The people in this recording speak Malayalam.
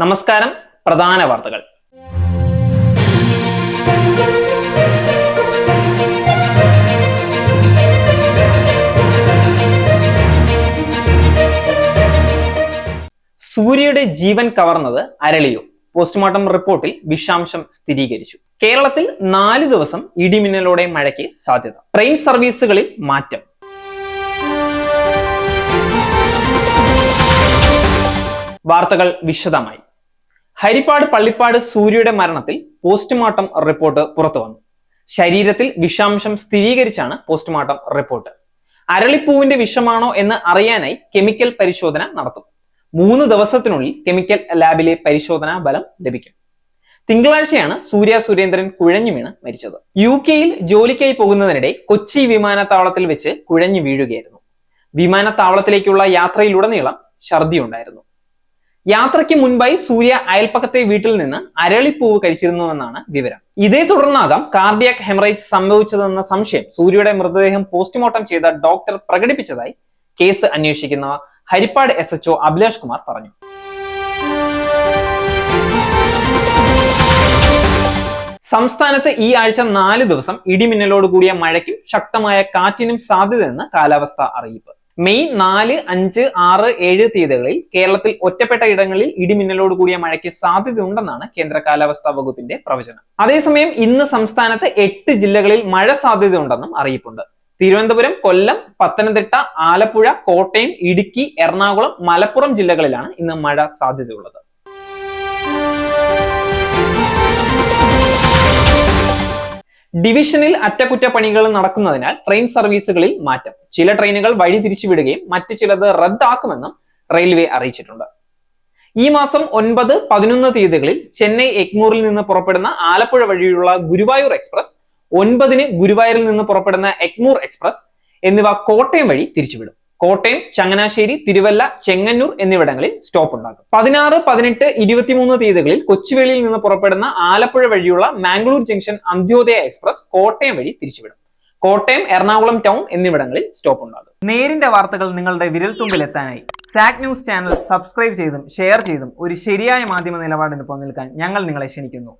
നമസ്കാരം പ്രധാന വാർത്തകൾ. സൂര്യയുടെ ജീവൻ കവർന്നത് അരളിയോ. പോസ്റ്റ്മോർട്ടം റിപ്പോർട്ടിൽ വിഷാംശം സ്ഥിരീകരിച്ചു. കേരളത്തിൽ നാല് ദിവസം ഇടിമിന്നലോടെ മഴയ്ക്ക് സാധ്യത. ട്രെയിൻ സർവീസുകളിൽ മാറ്റം. വാർത്തകൾ വിശദമായി. ഹരിപ്പാട് പള്ളിപ്പാട് സൂര്യയുടെ മരണത്തിൽ പോസ്റ്റ്മോർട്ടം റിപ്പോർട്ട് പുറത്തു വന്നു. ശരീരത്തിൽ വിഷാംശം സ്ഥിരീകരിച്ചാണ് പോസ്റ്റ്മോർട്ടം റിപ്പോർട്ട്. അരളിപ്പൂവിന്റെ വിഷമാണോ എന്ന് അറിയാനായി കെമിക്കൽ പരിശോധന നടത്തും. മൂന്ന് ദിവസത്തിനുള്ളിൽ കെമിക്കൽ ലാബിലെ പരിശോധനാ ഫലം ലഭിക്കും. തിങ്കളാഴ്ചയാണ് സൂര്യ സുരേന്ദ്രൻ കുഴഞ്ഞു വീണ് മരിച്ചത്. യു കെയിൽ ജോലിക്കായി പോകുന്നതിനിടെ കൊച്ചി വിമാനത്താവളത്തിൽ വെച്ച് കുഴഞ്ഞു വീഴുകയായിരുന്നു. വിമാനത്താവളത്തിലേക്കുള്ള യാത്രയിലുടനീളം ഛർദിയുണ്ടായിരുന്നു. യാത്രയ്ക്ക് മുൻപായി സൂര്യ അയൽപ്പക്കത്തെ വീട്ടിൽ നിന്ന് അരളിപ്പൂവ് കഴിച്ചിരുന്നുവെന്നാണ് വിവരം. ഇതേ തുടർന്നാകാം കാർഡിയാക് ഹെമറേജ് സംഭവിച്ചതെന്ന സംശയം സൂര്യയുടെ മൃതദേഹം പോസ്റ്റ്മോർട്ടം ചെയ്ത ഡോക്ടർ പ്രകടിപ്പിച്ചതായി കേസ് അന്വേഷിക്കുന്ന Harippad S H O Abhilash Kumar പറഞ്ഞു. സംസ്ഥാനത്ത് ഈ ആഴ്ച നാല് ദിവസം ഇടിമിന്നലോട് കൂടിയ മഴയ്ക്കും ശക്തമായ കാറ്റിനും സാധ്യതയെന്ന് കാലാവസ്ഥാ അറിയിപ്പ്. മെയ് നാല് അഞ്ച് ആറ് ഏഴ് തീയതികളിൽ കേരളത്തിൽ ഒറ്റപ്പെട്ട ഇടങ്ങളിൽ ഇടിമിന്നലോട് കൂടിയ മഴയ്ക്ക് സാധ്യതയുണ്ടെന്നാണ് കേന്ദ്ര കാലാവസ്ഥാ വകുപ്പിന്റെ പ്രവചനം. അതേസമയം ഇന്ന് സംസ്ഥാനത്ത് എട്ട് ജില്ലകളിൽ മഴ സാധ്യതയുണ്ടെന്നും അറിയിപ്പുണ്ട്. തിരുവനന്തപുരം കൊല്ലം പത്തനംതിട്ട ആലപ്പുഴ കോട്ടയം ഇടുക്കി എറണാകുളം മലപ്പുറം ജില്ലകളിലാണ് ഇന്ന് മഴ സാധ്യതയുള്ളത്. ഡിവിഷനിൽ അറ്റകുറ്റപ്പണികൾ നടക്കുന്നതിനാൽ ട്രെയിൻ സർവീസുകളിൽ മാറ്റം. ചില ട്രെയിനുകൾ വഴി തിരിച്ചുവിടുകയും മറ്റു ചിലത് റദ്ദാക്കുമെന്നും റെയിൽവേ അറിയിച്ചിട്ടുണ്ട്. ഈ മാസം ഒൻപത് പതിനൊന്ന് തീയതികളിൽ ചെന്നൈ എഗ്മൂറിൽ നിന്ന് പുറപ്പെടുന്ന ആലപ്പുഴ വഴിയുള്ള ഗുരുവായൂർ എക്സ്പ്രസ് ഒൻപതിന് ഗുരുവായൂരിൽ നിന്ന് പുറപ്പെടുന്ന എഗ്മൂർ എക്സ്പ്രസ് എന്നിവ കോട്ടയം വഴി തിരിച്ചുവിടും. കോട്ടയം ചങ്ങനാശ്ശേരി തിരുവല്ല ചെങ്ങന്നൂർ എന്നിവിടങ്ങളിൽ സ്റ്റോപ്പ് ഉണ്ടാകും. പതിനാറ് പതിനെട്ട് ഇരുപത്തിമൂന്ന് തീയതികളിൽ കൊച്ചുവേളിയിൽ നിന്ന് പുറപ്പെടുന്ന ആലപ്പുഴ വഴിയുള്ള മാംഗ്ലൂർ ജംഗ്ഷൻ അന്ത്യോദയ എക്സ്പ്രസ് കോട്ടയം വഴി തിരിച്ചുവിടും. കോട്ടയം എറണാകുളം ടൗൺ എന്നിവിടങ്ങളിൽ സ്റ്റോപ്പ് ഉണ്ടാകും. നേരിന്റെ വാർത്തകൾ നിങ്ങളുടെ വിരൽത്തുമ്പിൽ എത്താനായി സാക് ന്യൂസ് ചാനൽ സബ്സ്ക്രൈബ് ചെയ്തും ഷെയർ ചെയ്തും ഒരു ശരിയായ മാധ്യമ നിലപാടിന് പോകാൻ ഞങ്ങൾ നിങ്ങളെ ക്ഷണിക്കുന്നു.